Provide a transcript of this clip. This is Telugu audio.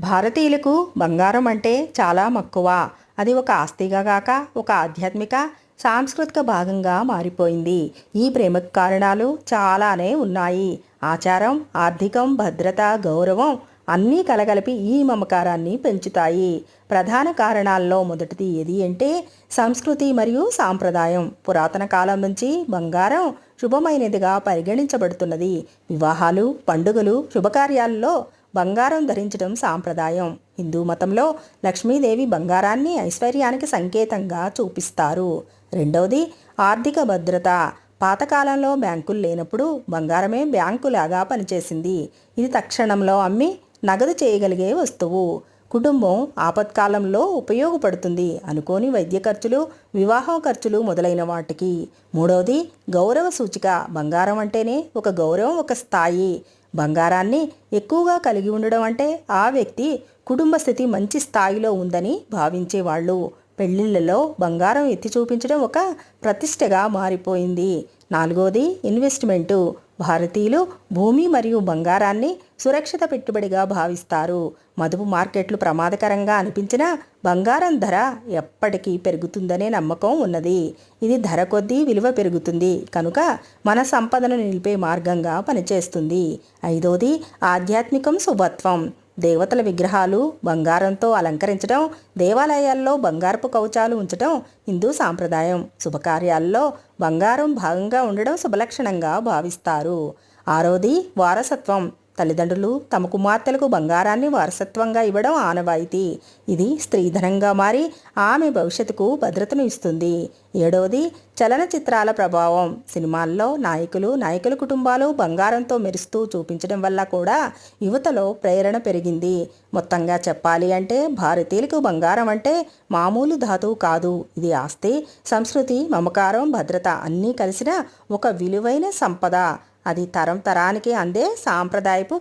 భారతీయులకు బంగారం అంటే చాలా మక్కువ. అది ఒక ఆస్తిగా కాక ఒక ఆధ్యాత్మిక సాంస్కృతిక భాగంగా మారిపోయింది. ఈ ప్రేమకు కారణాలు చాలానే ఉన్నాయి. ఆచారం ఆర్థికం భద్రత గౌరవం అన్నీ కలగలిపి ఈ మమకారాన్ని పెంచుతాయి. ప్రధాన కారణాల్లో మొదటిది ఏది అంటే సంస్కృతి మరియు సాంప్రదాయం. పురాతన కాలం నుంచి బంగారం శుభమైనదిగా పరిగణించబడుతున్నది. వివాహాలు పండుగలు శుభకార్యాల్లో బంగారం ధరించడం సాంప్రదాయం. హిందూ మతంలో లక్ష్మీదేవి బంగారాన్ని ఐశ్వర్యానికి సంకేతంగా చూపిస్తారు. రెండవది ఆర్థిక భద్రత. పాతకాలంలో బ్యాంకులు లేనప్పుడు బంగారమే బ్యాంకులాగా పనిచేసింది. ఇది తక్షణంలో అమ్మి నగదు చేయగలిగే వస్తువు. కుటుంబం ఆపత్కాలంలో ఉపయోగపడుతుంది అనుకోని వైద్య ఖర్చులు వివాహం ఖర్చులు మొదలైన వాటికి. మూడవది గౌరవ సూచిక. బంగారం అంటేనే ఒక గౌరవం ఒక స్థాయి. బంగారాన్ని ఎక్కువగా కలిగి ఉండడం అంటే ఆ వ్యక్తి కుటుంబ స్థితి మంచి స్థాయిలో ఉందని భావించేవాళ్ళు. పెళ్ళిళ్ళలో బంగారం ఎత్తి చూపించడం ఒక ప్రతిష్టగా మారిపోయింది. నాలుగోది ఇన్వెస్ట్మెంటు భారతీయులు భూమి మరియు బంగారాన్ని సురక్షిత పెట్టుబడిగా భావిస్తారు. మదుపు మార్కెట్లు ప్రమాదకరంగా అనిపించినా బంగారం ధర ఎప్పటికీ పెరుగుతుందనే నమ్మకం ఉన్నది. ఇది ధర కొద్దీ విలువ పెరుగుతుంది. కనుక మన సంపదను నిలిపే మార్గంగా పనిచేస్తుంది. ఐదోది ఆధ్యాత్మికం శుభత్వం దేవతల విగ్రహాలు బంగారంతో అలంకరించడం దేవాలయాల్లో బంగారపు కవచాలు ఉంచడం హిందూ సాంప్రదాయం. శుభకార్యాల్లో బంగారం భాగంగా ఉండడం శుభలక్షణంగా భావిస్తారు. ఆరోది వారసత్వం. తల్లిదండ్రులు తమ కుమార్తెలకు బంగారాన్ని వారసత్వంగా ఇవ్వడం ఆనవాయితీ. ఇది స్త్రీధనంగా మారి ఆమె భవిష్యత్తుకు భద్రతను ఇస్తుంది. ఏడవది చలనచిత్రాల ప్రభావం. సినిమాల్లో నాయకులు నాయకుల కుటుంబాలు బంగారంతో మెరుస్తూ చూపించడం వల్ల కూడా యువతలో ప్రేరణ పెరిగింది. మొత్తంగా చెప్పాలి అంటే భారతీయులకు బంగారం అంటే మామూలు ధాతువు కాదు. ఇది ఆస్తి సంస్కృతి మమకారం భద్రత అన్నీ కలిసిన ఒక విలువైన సంపద. అది తరం తరానికి అందే సాంప్రదాయపు